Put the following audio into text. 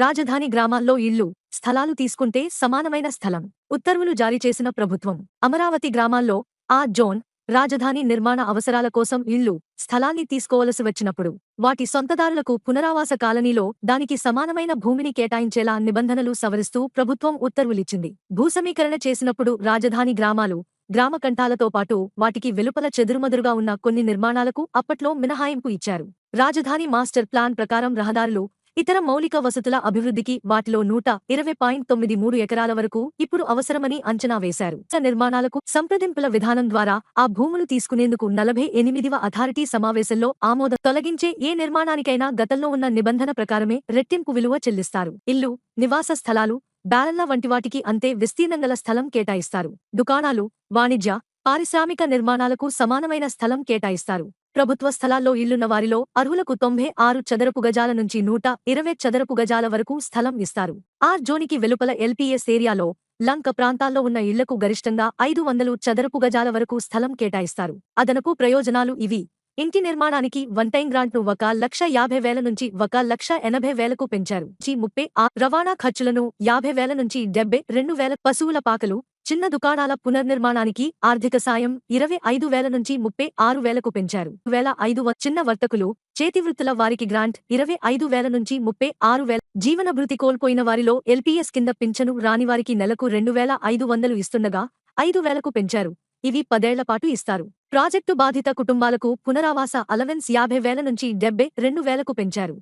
రాజధాని గ్రామాల్లో ఇళ్ళు స్థలాలు తీసుకుంటే సమానమైన స్థలం. ఉత్తర్వులు జారీ చేసిన ప్రభుత్వం. అమరావతి గ్రామాల్లో ఆ జోన్ రాజధాని నిర్మాణ అవసరాల కోసం ఇళ్ళు స్థలాన్ని తీసుకోవలసి వచ్చినప్పుడు వాటి సొంతదారులకు పునరావాస కాలనీలో దానికి సమానమైన భూమిని కేటాయించేలా నిబంధనలు సవరిస్తూ ప్రభుత్వం ఉత్తర్వులిచ్చింది. భూసమీకరణ చేసినప్పుడు రాజధాని గ్రామాలు గ్రామ కంఠాలతో పాటు వాటికి వెలుపల చెదురుమదురుగా ఉన్న కొన్ని నిర్మాణాలకు అప్పట్లో మినహాయింపు ఇచ్చారు. రాజధాని మాస్టర్ ప్లాన్ ప్రకారం రహదారులు ఇతర మౌలిక వసతుల అభివృద్ధికి వాటిలో నూట ఇరవై పాయింట్ తొమ్మిది మూడు ఎకరాల వరకు ఇప్పుడు అవసరమని అంచనా వేశారు. నిర్మాణాలకు సంప్రదింపుల విధానం ద్వారా ఆ భూములు తీసుకునేందుకు నలభై ఎనిమిదివ అథారిటీ సమావేశంలో ఆమోదం తొలగించే ఏ నిర్మాణానికైనా గతంలో ఉన్న నిబంధన ప్రకారమే రెట్టింపు విలువ చెల్లిస్తారు. ఇల్లు నివాస స్థలాలు బ్యాలన్ల వంటి వాటికి అంతే విస్తీర్ణం గల స్థలం కేటాయిస్తారు. దుకాణాలు వాణిజ్య పారిశ్రామిక నిర్మాణాలకు సమానమైన స్థలం కేటాయిస్తారు. ప్రభుత్వ స్థలాల్లో ఇల్లున్న వారిలో అర్హులకు తొంభై ఆరు చదరపు గజాల నుంచి నూట ఇరవై చదరపు గజాల వరకు స్థలం ఇస్తారు. ఆర్ జోనికి వెలుపల ఎల్పీఎస్ ఏరియాలో లంక ప్రాంతాల్లో ఉన్న ఇళ్ళకు గరిష్టంగా ఐదు వందలు చదరపు గజాల వరకు స్థలం కేటాయిస్తారు. అదనపు ప్రయోజనాలు ఇవి. ఇంటి నిర్మాణానికి వన్ టైం గ్రాంట్ను ఒక లక్ష యాభై వేల నుంచి ఒక లక్ష ఎనభై వేలకు పెంచారు. జీ ముప్పై ఆ రవాణా ఖర్చులను యాభై వేల నుంచి డెబ్బై రెండు వేల పశువుల పాకలు చిన్న దుకాణాల పునర్నిర్మాణానికి ఆర్థిక సాయం ఇరవై ఐదు వేల నుంచి ముప్పై ఆరు వేలకు పెంచారు. వేల ఐదు వ- చిన్న వర్తకులు చేతివృత్తుల వారికి గ్రాంట్ ఇరవై ఐదు వేల నుంచి ముప్పై ఆరు వేల జీవన భృతి కోల్పోయిన వారిలో ఎల్పీఎస్ కింద పింఛను రానివారికి నెలకు రెండు వేల ఐదు వందలు ఇస్తుండగా ఐదు వేలకు పెంచారు. ఇవి పదేళ్ళ పాటు ఇస్తారు. ప్రాజెక్టు బాధిత కుటుంబాలకు పునరావాస అలవెన్స్ యాభై వేల నుంచి డెబ్బై రెండు వేలకు పెంచారు.